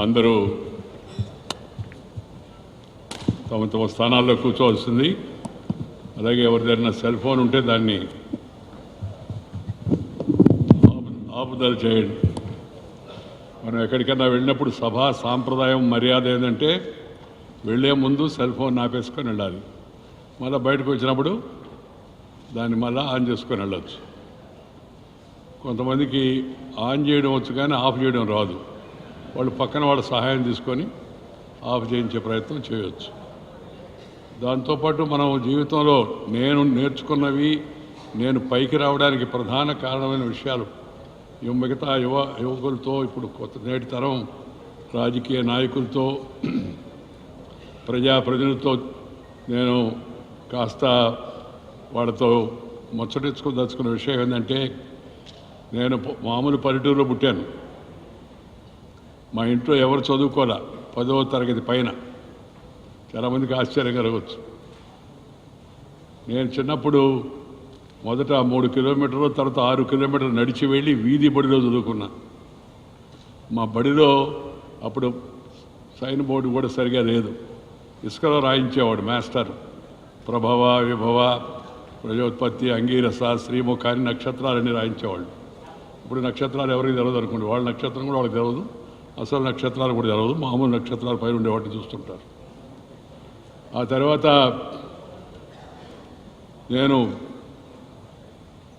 అందరూ తమ తమ స్థానాల్లో కూర్చోవాల్సింది. అలాగే ఎవరిదైనా సెల్ ఫోన్ ఉంటే దాన్ని ఆపు- ఆపుదల చేయండి. మనం ఎక్కడికైనా వెళ్ళినప్పుడు సభా సాంప్రదాయం మర్యాద ఏంటంటే వెళ్ళే ముందు సెల్ ఫోన్ ఆపేసుకొని వెళ్ళాలి. మళ్ళీ బయటకు వచ్చినప్పుడు దాన్ని మళ్ళీ ఆన్ చేసుకొని వెళ్ళచ్చు. కొంతమందికి ఆన్ చేయడం వచ్చు కానీ ఆఫ్ చేయడం రాదు. వాళ్ళు పక్కన వాళ్ళ సహాయం తీసుకొని ఆఫ్ చేయించే ప్రయత్నం చేయవచ్చు దాంతోపాటు మనం జీవితంలో నేను నేర్చుకున్నవి నేను పైకి రావడానికి ప్రధాన కారణమైన విషయాలు ఇవి మిగతా యువ యువకులతో ఇప్పుడు కొత్త నేటి తరం రాజకీయ నాయకులతో ప్రజాప్రతినిధులతో నేను కాస్త వాళ్ళతో ముచ్చటించుకోదలుచుకున్న విషయం ఏంటంటే నేను మామూలు పల్లెటూరులో పుట్టాను. మా ఇంట్లో ఎవరు చదువుకోలే పదవ తరగతి పైన. చాలామందికి ఆశ్చర్యం కలగవచ్చు నేను చిన్నప్పుడు మొదట మూడు కిలోమీటర్లు తర్వాత ఆరు కిలోమీటర్లు నడిచి వెళ్ళి వీధి బడిలో చదువుకున్నా. మా బడిలో అప్పుడు సైన్ బోర్డు కూడా సరిగా లేదు. ఇసుకలో రాయించేవాడు మాస్టర్. ప్రభవ విభవ ప్రజోత్పత్తి అంగీరస శ్రీముఖాన్ని నక్షత్రాలన్నీ రాయించేవాళ్ళు. ఇప్పుడు నక్షత్రాలు ఎవరికి తెలియదు అనుకోండి. వాళ్ళ నక్షత్రం కూడా వాళ్ళకి తెలియదు అసలు నక్షత్రాలు కూడా తెలియదు మామూలు నక్షత్రాలు పైన ఉండే వాటిని చూస్తుంటారు. ఆ తర్వాత నేను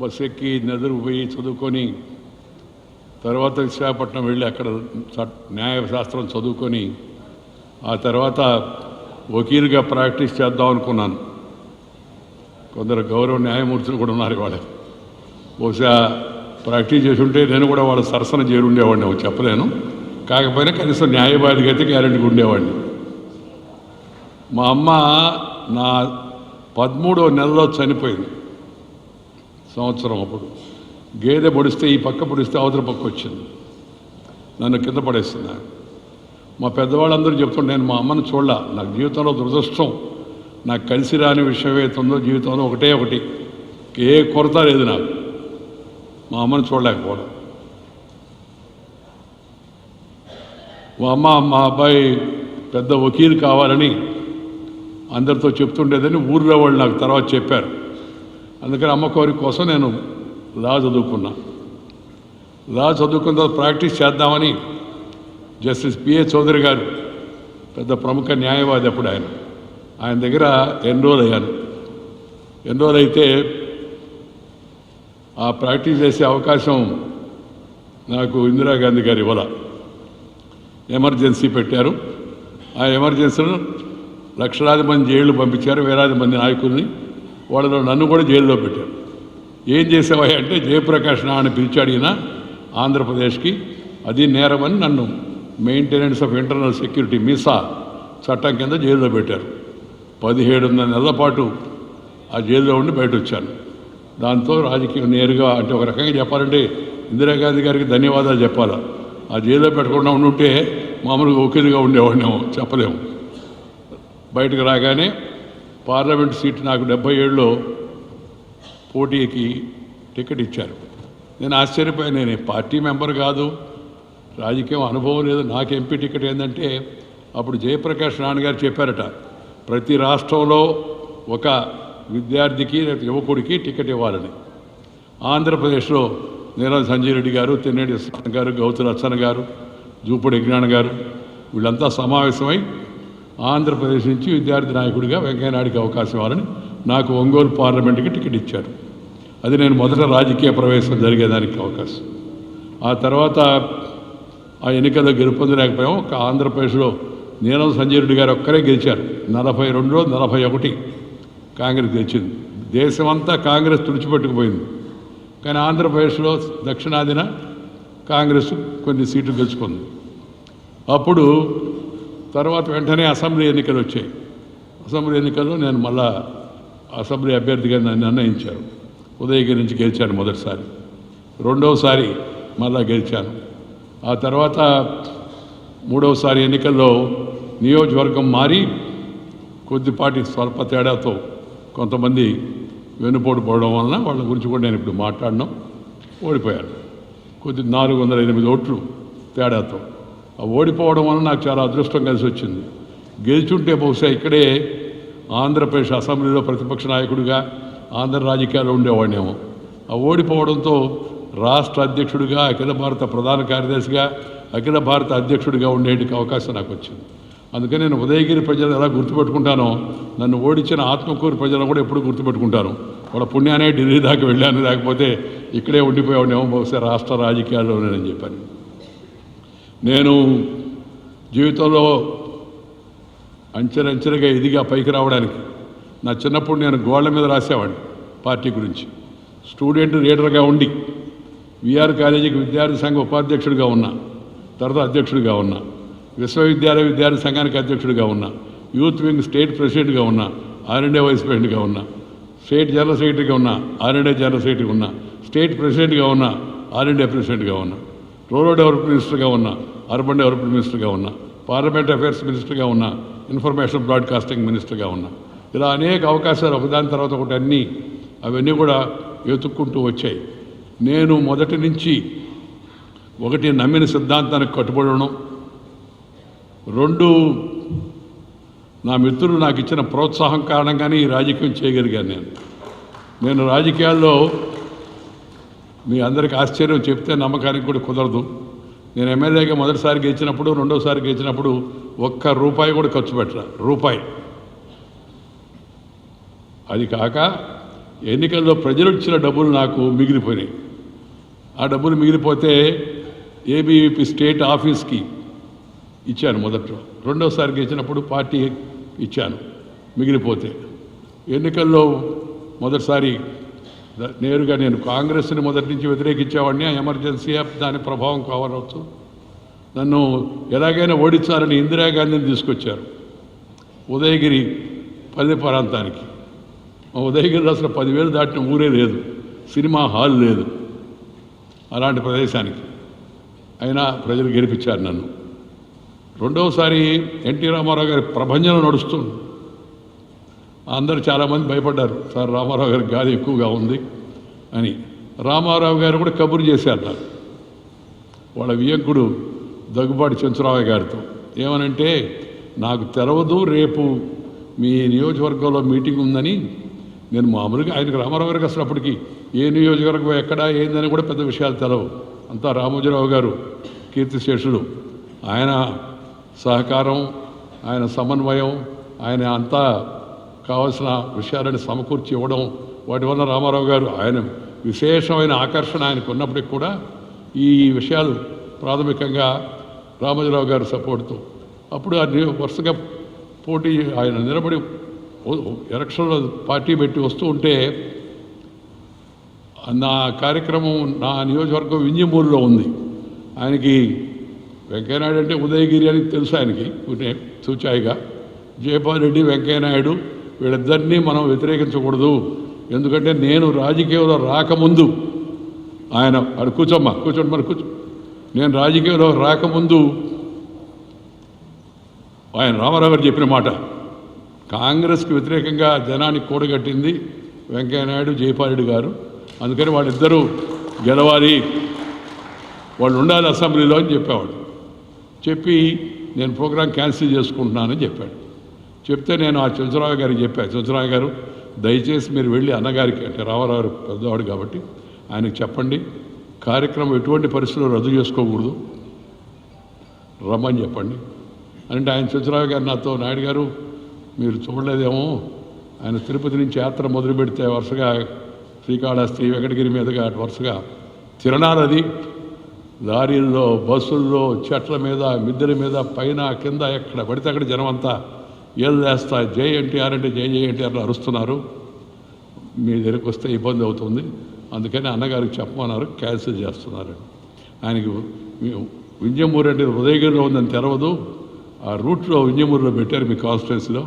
బస్సు ఎక్కి నదురు పోయి చదువుకొని తర్వాత విశాఖపట్నం వెళ్ళి అక్కడ న్యాయశాస్త్రం చదువుకొని ఆ తర్వాత వకీలుగా ప్రాక్టీస్ చేద్దాం అనుకున్నాను. కొందరు గౌరవ న్యాయమూర్తులు కూడా ఉన్నారు వాళ్ళ బహుశా ప్రాక్టీస్ చేసి ఉంటే నేను కూడా వాళ్ళ సరసన చేరుండేవాడిని చెప్పలేను. కాకపోయినా కనీసం న్యాయవాదిగా అయితే గ్యారెంటీగా ఉండేవాడిని. మా అమ్మ నా పదమూడో నెలలో చనిపోయింది. సంవత్సరం అప్పుడు. గేదె పొడిస్తే ఈ పక్క పొడిస్తే అవతల పక్క వచ్చింది. నన్ను కింద పడేసింది. మా పెద్దవాళ్ళందరూ చెప్తుంటే నేను మా అమ్మను చూడలా. నాకు జీవితంలో దురదృష్టం. నాకు కలిసి రాని విషయం జీవితంలో ఒకటే ఒకటి. ఏ కొరత లేదు నాకు. మా అమ్మను చూడలేకపోవడం. అమ్మ మా అబ్బాయి పెద్ద వకీలు కావాలని అందరితో చెప్తుండేదని ఊర్లో వాళ్ళు నాకు తర్వాత చెప్పారు. అందుకని అమ్మ కోరిక కోసం నేను లా చదువుకున్నా. లా చదువుకున్న తర్వాత ప్రాక్టీస్ చేద్దామని జస్టిస్ పిఏ చౌదరి గారు పెద్ద ప్రముఖ న్యాయవాది అప్పుడు ఆయన. ఆయన దగ్గర ఎన్రోల్ అయ్యాను. ఎన్రోల్ అయితే ఆ ప్రాక్టీస్ చేసే అవకాశం నాకు ఇందిరాగాంధీ గారు ఇవ్వాల. ఎమర్జెన్సీ పెట్టారు. ఆ ఎమర్జెన్సీలో లక్షలాది మంది జైళ్ళు పంపించారు వేలాది మంది నాయకుల్ని. వాళ్ళలో నన్ను కూడా జైల్లో పెట్టారు. ఏం చేసావా అంటే జయప్రకాష్ నాని పిలిచి అడిగిన ఆంధ్రప్రదేశ్కి. అది నేరమని నన్ను maintenance of internal security MISA చట్టం కింద జైల్లో పెట్టారు. పదిహేడున్నర నెలల పాటు ఆ జైల్లో ఉండి బయట వచ్చాను దాంతో రాజకీయం నేరుగా అంటే ఒక రకంగా చెప్పాలంటే ఇందిరాగాంధీ గారికి ధన్యవాదాలు చెప్పాలి. ఆ జైల్లో పెట్టకుండా ఉండుంటే మామూలుగా ఓకేగా ఉండేవాడినేమో చెప్పలేము. బయటకు రాగానే పార్లమెంట్ సీట్ నాకు డెబ్బై ఏడులో పోటీకి టికెట్ ఇచ్చారు. నేను ఆశ్చర్యపోయాను నేను పార్టీ మెంబర్ కాదు. రాజకీయం అనుభవం లేదు. నాకు ఎంపీ టికెట్ ఏంటంటే అప్పుడు జయప్రకాష్ నాన్నగారు చెప్పారట ప్రతి రాష్ట్రంలో ఒక విద్యార్థికి లేకపోతే యువకుడికి టికెట్ ఇవ్వాలని. ఆంధ్రప్రదేశ్లో నీలం సంజయ్ రెడ్డి గారు తెన్నేటి గారు గౌతు రచన గారు జూపూడి యజ్ఞాన గారు. వీళ్ళంతా సమావేశమై ఆంధ్రప్రదేశ్ నుంచి విద్యార్థి నాయకుడిగా వెంకయ్యనాయుడికి అవకాశం ఇవ్వాలని నాకు ఒంగోలు పార్లమెంట్కి టికెట్ ఇచ్చారు. అది నేను మొదట రాజకీయ ప్రవేశం జరిగేదానికి అవకాశం. ఆ తర్వాత ఆ ఎన్నికల్లో గెలుపొందలేకపోయాం. ఒక ఆంధ్రప్రదేశ్లో నీలం సంజయ్ రెడ్డి గారు ఒక్కరే గెలిచారు. నలభై రెండులో నలభై ఒకటి కాంగ్రెస్ గెలిచింది. దేశమంతా కాంగ్రెస్ తుడిచిపెట్టుకుపోయింది. కానీ ఆంధ్రప్రదేశ్లో దక్షిణాదిన కాంగ్రెస్ కొన్ని సీట్లు గెలుచుకుంది. అప్పుడు తర్వాత వెంటనే అసెంబ్లీ ఎన్నికలు వచ్చాయి. అసెంబ్లీ ఎన్నికల్లో నేను మళ్ళా అసెంబ్లీ అభ్యర్థిగా నన్ను నిర్ణయించారు. ఉదయగిరి నుంచి గెలిచాను మొదటిసారి. రెండవసారి మళ్ళా గెలిచాను. ఆ తర్వాత మూడవసారి ఎన్నికల్లో నియోజకవర్గం మారి కొద్దిపాటి స్వల్ప తేడాతో కొంతమంది వెనుపోటు పోవడం వలన వాళ్ళ గురించి కూడా నేను ఇప్పుడు మాట్లాడడం ఓడిపోయాను. కొద్ది నాలుగు వందల ఎనిమిది ఓట్లు తేడాతో. ఆ ఓడిపోవడం వల్ల నాకు చాలా అదృష్టం కలిసి వచ్చింది గెలిచుంటే బహుశా ఇక్కడే ఆంధ్రప్రదేశ్ అసెంబ్లీలో ప్రతిపక్ష నాయకుడిగా ఆంధ్ర రాజకీయాల్లో ఉండేవాడినేమో. ఆ ఓడిపోవడంతో రాష్ట్ర అధ్యక్షుడిగా అఖిల భారత ప్రధాన కార్యదర్శిగా అఖిల భారత అధ్యక్షుడిగా ఉండేటికి అవకాశం నాకు వచ్చింది అందుకని నేను ఉదయగిరి ప్రజలు ఎలా గుర్తుపెట్టుకుంటానో నన్ను ఓడించిన ఆత్మకూరు ప్రజలను కూడా ఎప్పుడు గుర్తుపెట్టుకుంటాను. వాళ్ళ పుణ్యానే ఢిల్లీ దాకా వెళ్ళాను లేకపోతే ఇక్కడే ఉండిపోయాడేమో బహుశా రాష్ట్ర రాజకీయాల్లో అని చెప్పాను. నేను జీవితంలో అంచెలంచెలుగా ఎదిగా పైకి రావడానికి నా చిన్నప్పుడు నేను గోళ్ళ మీద రాసేవాడిని పార్టీ గురించి. స్టూడెంట్ లీడర్గా ఉండి విఆర్ కాలేజీకి విద్యార్థి సంఘ ఉపాధ్యక్షుడిగా ఉన్నా తర్వాత అధ్యక్షుడిగా ఉన్నా విశ్వవిద్యాలయ విద్యార్థి సంఘానికి అధ్యక్షుడిగా ఉన్నా యూత్ వింగ్ స్టేట్ ప్రెసిడెంట్గా ఉన్నా ఆల్ ఇండియా వైస్ ప్రెసిడెంట్గా ఉన్నా స్టేట్ జనరల్ సెక్రటరీగా ఉన్నా ఆర్ఎండే జనరల్ సెక్రటరీగా ఉన్నా స్టేట్ ప్రెసిడెంట్గా ఉన్నా ఆర్ఎండే ఇండియా ప్రెసిడెంట్గా ఉన్నా రూరల్ డెవలప్మెంట్ మినిస్టర్గా ఉన్నా అర్బన్ డెవలప్మెంట్ మినిస్టర్గా ఉన్నా పార్లమెంట్ అఫైర్స్ మినిస్టర్గా ఉన్నా ఇన్ఫర్మేషన్ బ్రాడ్కాస్టింగ్ మినిస్టర్గా ఉన్నా ఇలా అనేక అవకాశాలు ఒకదాని తర్వాత ఒకటి అన్నీ అవన్నీ కూడా వెతుక్కుంటూ వచ్చాయి. నేను మొదటి నుంచి ఒకటి నమ్మిన సిద్ధాంతానికి కట్టుబడడం రెండు నా మిత్రులు నాకు ఇచ్చిన ప్రోత్సాహం కారణంగానే ఈ రాజకీయం చేయగలిగాను నేను. నేను రాజకీయాల్లో మీ అందరికి ఆశ్చర్యం చెప్తే నమ్మకానికి కూడా కుదరదు. నేను ఎమ్మెల్యేగా మొదటిసారి గెలిచినప్పుడు రెండోసారి గెలిచినప్పుడు ఒక్క రూపాయి కూడా ఖర్చు పెట్టరా రూపాయి. అది కాక ఎన్నికల్లో ప్రజలు ఇచ్చిన డబ్బులు నాకు మిగిలిపోయినాయి. ఆ డబ్బులు మిగిలిపోతే ఏబీవీపీ స్టేట్ ఆఫీస్కి ఇచ్చాను మొదట్లో. రెండోసారి గెలిచినప్పుడు పార్టీ ఇచ్చాను. మిగిలిపోతే. ఎన్నికల్లో మొదటిసారి నేరుగా నేను కాంగ్రెస్ని మొదటి నుంచి వ్యతిరేకించేవాడిని. ఆ ఎమర్జెన్సీ యాప్ దాని ప్రభావం కావచ్చు నన్ను ఎలాగైనా ఓడించాలని ఇందిరాగాంధీని తీసుకొచ్చారు. ఉదయగిరి పల్లె ప్రాంతానికి. మా ఉదయగిరిలో అసలు పదివేలు దాటిన ఊరే లేదు. సినిమా హాల్ లేదు. అలాంటి ప్రదేశానికి. అయినా ప్రజలు గెలిపించారు నన్ను. రెండవసారి ఎన్టీ రామారావు గారి ప్రభంజనం నడుస్తుంది. అందరూ చాలామంది భయపడ్డారు. సార్ రామారావు గారికి గాలి ఎక్కువగా ఉంది అని. రామారావు గారు కూడా కబురు చేశారు నాకు వాళ్ళ వియంకుడు దగ్గుబాటి చంద్రరావు గారితో. ఏమనంటే నాకు తెలవదు రేపు మీ నియోజకవర్గంలో మీటింగ్ ఉందని. నేను మామూలుగా ఆయనకు రామారావు గారికి అసలు అప్పటికి ఏ నియోజకవర్గం ఎక్కడ ఏందని కూడా పెద్ద విషయాలు తెలవు. అంతా రామోజీరావు గారు కీర్తిశేషుడు. ఆయన సహకారం ఆయన సమన్వయం ఆయన అంతా కావలసిన విషయాలను సమకూర్చి ఇవ్వడం వాటి వల్ల రామారావు గారు ఆయన విశేషమైన ఆకర్షణ ఆయనకు ఉన్నప్పటికీ కూడా ఈ విషయాలు ప్రాథమికంగా రామోజీరావు గారు సపోర్ట్తో. అప్పుడు ఆ వరుసగా పోటీ ఆయన నిలబడి ఎలక్షన్లో పార్టీ పెట్టి వస్తూ ఉంటే నా కార్యక్రమం నా నియోజకవర్గం వింజమూరులో ఉంది. ఆయనకి వెంకయ్యనాయుడు అంటే ఉదయగిరి అని తెలుసు ఆయనకి ఉంటే సూచాయిగా జయపాల్ రెడ్డి వెంకయ్యనాయుడు వీళ్ళిద్దరినీ మనం వ్యతిరేకించకూడదు. ఎందుకంటే నేను రాజకీయంలో రాకముందు ఆయన అడు కూర్చోమ్మా కూర్చోండి మరి కూర్చో. నేను రాజకీయంలో రాకముందు ఆయన రామారావు గారు చెప్పిన మాట కాంగ్రెస్కి వ్యతిరేకంగా జనానికి కూడగట్టింది వెంకయ్యనాయుడు జయపాలుడు గారు. అందుకని వాళ్ళిద్దరూ గెలవాలి వాళ్ళు ఉండాలి అసెంబ్లీలో అని చెప్పేవాడు చెప్పి నేను ప్రోగ్రాం క్యాన్సిల్ చేసుకుంటున్నానని చెప్పాడు. చెప్తే నేను ఆ చంద్రరావు గారికి చెప్పాను చంద్రరావు గారు దయచేసి మీరు వెళ్ళి అన్నగారికి అంటే రామారావు పెద్దవాడు కాబట్టి ఆయనకు చెప్పండి కార్యక్రమం ఎటువంటి పరిస్థితుల్లో రద్దు చేసుకోకూడదు రమ్మని చెప్పండి. అంటే ఆయన చంద్రరావు గారు నాతో నాయుడు గారు మీరు చూడలేదేమో ఆయన తిరుపతి నుంచి యాత్ర మొదలు పెడితే వరుసగా శ్రీకాళహస్తి వెంకటగిరి మీదుగా అటు వరుసగా తిరణాలది లారీల్లో బస్సుల్లో చెట్ల మీద మిద్దెల మీద పైన కింద ఎక్కడ పడితే అక్కడ జనం అంతా ఏళ్ళేస్తా జై ఎన్టీఆర్ అంటే జై జై ఎన్టీఆర్ అరుస్తున్నారు. మీ దగ్గరికి వస్తే ఇబ్బంది అవుతుంది. అందుకని అన్నగారికి చెప్పమన్నారు క్యాన్సిల్ చేస్తున్నారు. ఆయనకి వింజమూరు అంటే ఉదయగిరిలో ఉందని తెరవదు ఆ రూట్లో వింజమూరులో పెట్టారు మీ కాన్స్టిట్యున్సీలో.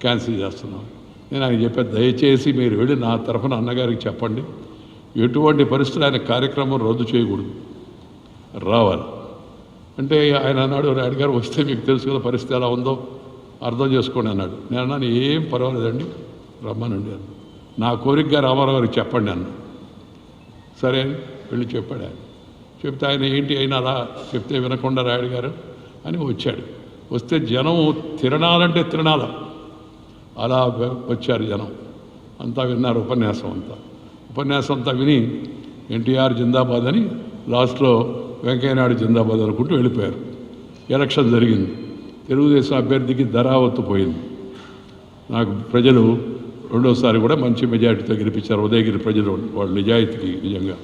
క్యాన్సిల్ చేస్తున్నాం. నేను ఆయన చెప్పాను దయచేసి మీరు వెళ్ళి నా తరఫున అన్నగారికి చెప్పండి. ఎటువంటి పరిస్థితులు ఆయన కార్యక్రమం రద్దు చేయకూడదు. రావాలి. అంటే ఆయన అన్నాడు నాయుడు గారు వస్తే మీకు తెలుసు కదా పరిస్థితి ఎలా ఉందో అర్థం చేసుకోండి అన్నాడు. నేను అన్నాను ఏం పర్వాలేదండి రమ్మనండి అన్న నా కోరికగా రామారావు గారికి చెప్పండి అన్న సరే అని వెళ్ళి చెప్పాడు ఆయన. చెప్తే ఆయన ఏంటి అయినా అలా చెప్తే వినకుండా రాయుడు గారు అని వచ్చాడు. వస్తే జనం తిరణాలంటే తిరణాల. అలా వచ్చారు జనం. అంతా విన్నారు ఉపన్యాసం అంతా. ఉపన్యాసం అంతా విని ఎన్టీఆర్ జిందాబాద్ అని లాస్ట్లో వెంకయ్యనాయుడు జిందాబాద్ అనుకుంటూ వెళ్ళిపోయారు. ఎలక్షన్ జరిగింది. తెలుగుదేశం అభ్యర్థికి ధరావత్తు పోయింది. నాకు ప్రజలు రెండోసారి కూడా మంచి మెజారిటీతో గెలిపించారు. ఉదయగిరి ప్రజలు వాళ్ళ నిజాయితీకి నిజంగా.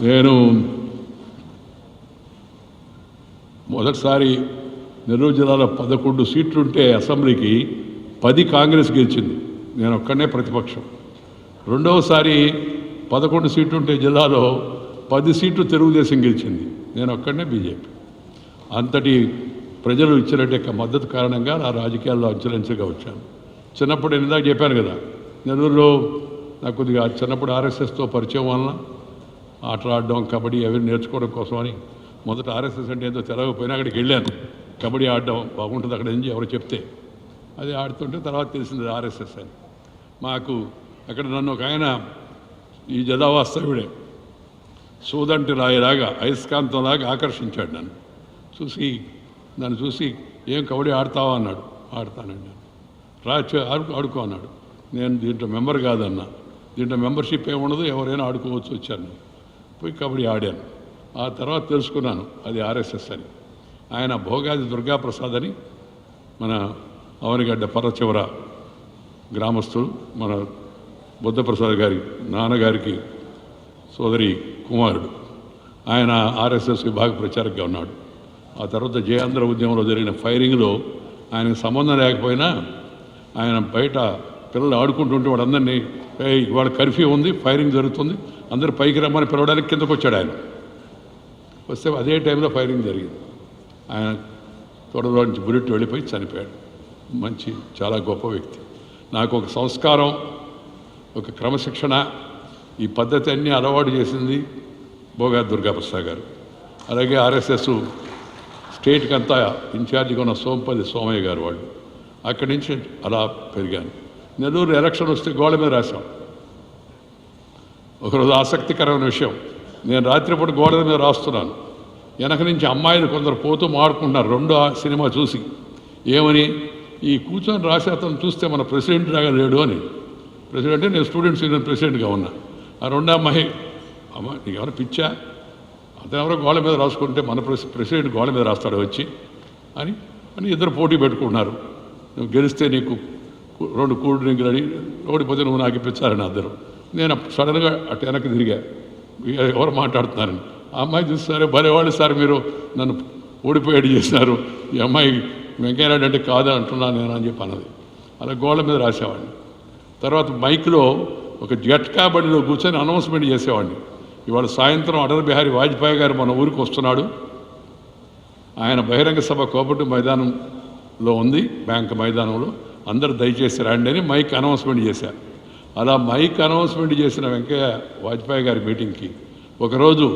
నేను మొదటిసారి నెల్లూరు జిల్లాలో పదకొండు సీట్లుంటే అసెంబ్లీకి పది కాంగ్రెస్ గెలిచింది. నేను ఒక్కడనే ప్రతిపక్షం. రెండవసారి పదకొండు సీట్లు ఉంటే జిల్లాలో పది సీట్లు తెలుగుదేశం గెలిచింది. నేను ఒక్కడనే బీజేపీ. అంతటి ప్రజలు ఇచ్చినట్టు మద్దతు కారణంగా నా రాజకీయాల్లో అంచెలంచెగా వచ్చాను. చిన్నప్పుడు ఇందాక చెప్పాను కదా నెల్లూరులో నాకు కొద్దిగా చిన్నప్పుడు ఆర్ఎస్ఎస్తో పరిచయం వలన ఆటలు ఆడడం కబడ్డీ అవి నేర్చుకోవడం కోసమని మొదట ఆర్ఎస్ఎస్ అంటే ఏదో తెలవకపోయినా అక్కడికి వెళ్ళాను. కబడ్డీ ఆడడం బాగుంటుంది అక్కడ నుంచి ఎవరు చెప్తే. అది ఆడుతుంటే తర్వాత తెలిసింది ఆర్ఎస్ఎస్ అని. మాకు అక్కడ నన్ను ఒక ఆయన ఈ జదావాస్తవుడే సూదంటి రాయిలాగా అయస్కాంతంలాగా ఆకర్షించాడు నన్ను. చూసి నన్ను చూసి ఏం కబడ్డీ ఆడతావా? అన్నాడు. ఆడతానండి రా ఆడుకో అన్నాడు. నేను దీంట్లో మెంబర్ కాదన్నా. దీంట్లో మెంబర్షిప్ ఏమి ఉండదు ఎవరైనా ఆడుకోవచ్చు వచ్చాను పోయి కబడ్డీ ఆడాను. ఆ తర్వాత తెలుసుకున్నాను అది ఆర్ఎస్ఎస్ అని. ఆయన భోగాది దుర్గాప్రసాద్ అని మన అవనిగడ్డ పరచివర గ్రామస్తులు మన బుద్ధప్రసాద్ గారి నాన్నగారికి సోదరి కుమారుడు. ఆయన ఆర్ఎస్ఎస్ విభాగ ప్రచారకగా ఉన్నాడు. ఆ తర్వాత జయాంధ్ర ఉద్యమంలో జరిగిన ఫైరింగ్లో ఆయనకు సంబంధం లేకపోయినా ఆయన బయట పిల్లలు ఆడుకుంటుంటే వాడందరినీ ఇవాళ కర్ఫ్యూ ఉంది ఫైరింగ్ జరుగుతుంది అందరూ పైకి రమ్మని పిలవడానికి కిందకు వచ్చాడు ఆయన. వస్తే అదే టైంలో ఫైరింగ్ జరిగింది. ఆయన తోటలో నుంచి బుల్లెట్ వెళ్ళిపోయి చనిపోయాడు. మంచి చాలా గొప్ప వ్యక్తి. నాకు ఒక సంస్కారం ఒక క్రమశిక్షణ ఈ పద్ధతి అన్నీ అలవాటు చేసింది భోగా దుర్గాప్రసాద్ గారు. అలాగే ఆర్ఎస్ఎస్ స్టేట్కి అంతా ఇన్ఛార్జిగా ఉన్న సోంపల్లి సోమయ్య గారు వాళ్ళు. అక్కడి నుంచి అలా పెరిగాను. నెల్లూరు ఎలక్షన్ వస్తే గోడ మీద రాశాం. ఒకరోజు ఆసక్తికరమైన విషయం. నేను రాత్రిపూట గోడ మీద రాస్తున్నాను. వెనక నుంచి అమ్మాయిలు కొందరు పోతూ మాడుకుంటున్నారు. రెండో సినిమా చూసి. ఏమని? ఈ కూర్చొని రాసే అతను చూస్తే మన ప్రెసిడెంట్ లాగా లేడు అని. ప్రెసిడెంట్ నేను స్టూడెంట్స్ యూనియన్ ప్రెసిడెంట్గా ఉన్నా. రెండో అమ్మాయి అమ్మ నీకు ఎవరైనా పిచ్చా? అతను ఎవరో గోడ మీద రాసుకుంటే మన ప్రెసి ప్రెసిడెంట్ గోడ మీద రాస్తాడు వచ్చి. అని అని ఇద్దరు పోటీ పెట్టుకున్నారు నువ్వు గెలిస్తే నీకు రెండు కూల్ నీకు అని ఓడిపోతే నువ్వు నాకు ఇప్పించారని అందరూ. నేను సడన్గా అటు వెనక్కి తిరిగా. ఎవరు మాట్లాడుతున్నారని. ఆ అమ్మాయి చూస్తారే భలే వాళ్ళు సార్ మీరు. నన్ను ఓడిపోయాడు చేసినారు. ఈ అమ్మాయి వెంకయ్యనాయుడు అంటే కాదని అంటున్నాను నేను అని చెప్పి అన్నది. అలా గోడ మీద రాసేవాడిని. తర్వాత మైక్లో ఒక జట్కా బండిలో కూర్చొని అనౌన్స్మెంట్ చేసేవాడిని. ఇవాళ సాయంత్రం అటల్ బిహారీ వాజ్పేయి గారు మన ఊరికి వస్తున్నాడు. ఆయన బహిరంగ సభ కోపటి మైదానంలో ఉంది బ్యాంక్ మైదానంలో. అందరు దయచేసి రండి అని మైక్ అనౌన్స్మెంట్ చేశారు అలా మైక్ అనౌన్స్మెంట్ చేసిన వెంకయ్య వాజ్పేయి గారి మీటింగ్కి ఒకరోజు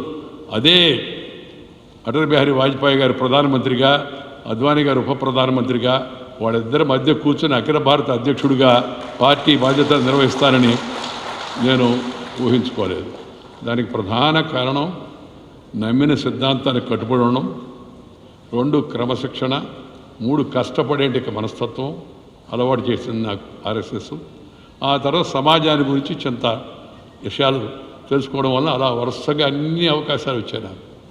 అదే అటల్ బిహారీ వాజ్పేయి గారు ప్రధానమంత్రిగా అద్వానీ గారు ఉప ప్రధానమంత్రిగా వాళ్ళిద్దరి మధ్య కూర్చొని అఖిల భారత అధ్యక్షుడిగా పార్టీ బాధ్యతలు నిర్వహిస్తానని నేను ఊహించుకోలేదు. దానికి ప్రధాన కారణం నమ్మిన సిద్ధాంతానికి కట్టుబడి ఉండడం రెండు క్రమశిక్షణ మూడు కష్టపడేటి మనస్తత్వం అలవాటు చేసింది నాకు ఆర్ఎస్ఎస్. ఆ తర్వాత సమాజాన్ని గురించి చింత విషయాలు తెలుసుకోవడం వల్ల అలా వరుసగా అన్ని అవకాశాలు వచ్చాయి నాకు.